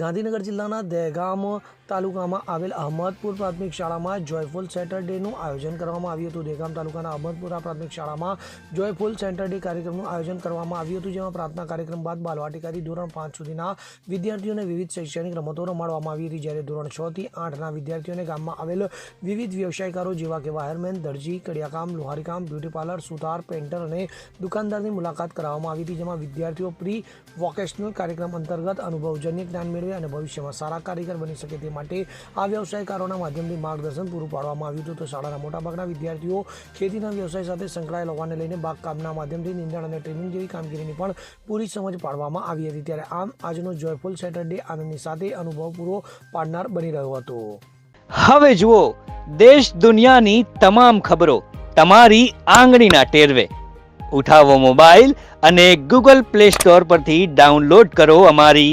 ગાંધીનગર જિલ્લાના દહેગામ તાલુકામાં આવેલ અહમદપુર પ્રાથમિક શાળામાં જોયફુલ સેટરડેનું આયોજન કરવામાં આવ્યું હતું. દહેગામ તાલુકાના અહમદપુરા પ્રાથમિક શાળામાં જોયફુલ સેટરડે કાર્યક્રમનું આયોજન કરવામાં આવ્યું હતું, જેમાં પ્રાર્થના કાર્યક્રમ બાદ બાલવાટિકાથી ધોરણ પાંચ સુધીના વિદ્યાર્થીઓને વિવિધ શૈક્ષણિક રમતો રમાડવામાં આવી હતી. જ્યારે ધોરણ છ થી આઠના વિદ્યાર્થીઓને ગામમાં આવેલ વિવિધ વ્યવસાયકારો જેવા કે વાયરમેન, દરજી, કડિયાકામ, લોહારીકામ, બ્યુટી પાર્લર, સુથાર પેન્ટર અને દુકાનદારની મુલાકાત કરાવવામાં આવી હતી, જેમાં વિદ્યાર્થીઓ પ્રી વોકેશનલ કાર્યક્રમ અંતર્ગત અનુભવજન્ય જ્ઞાન મેળવે અને ભવિષ્યમાં સારા કારીગર બની શકે તે માટે આ વ્યવસાયકારોના માધ્યમથી માર્ગદર્શન પૂરું પાડવામાં આવ્યું હતું. તો શાળાના મોટાભાગના વિદ્યાર્થીઓ ખેતીના વ્યવસાય સાથે સંકળાયેલ હોવાને લઈને બાગકામના માધ્યમથી નિંદણ અને ટ્રેનિંગ જેવી કામગીરીની પણ પૂરી સમજ પાડવામાં આવી હતી. ત્યારે આમ આજનો જોયફુલ સેટરડે આનંદની સાથે અનુભવ પૂરો પાડનાર બની રહ્યો હતો. હવે જુઓ, દેશ દુનિયાની તમામ ખબરો તમારી આંગળીના ટેરવે. ઉઠાવો મોબાઈલ અને ગૂગલ પ્લે સ્ટોર પરથી ડાઉનલોડ કરો અમારી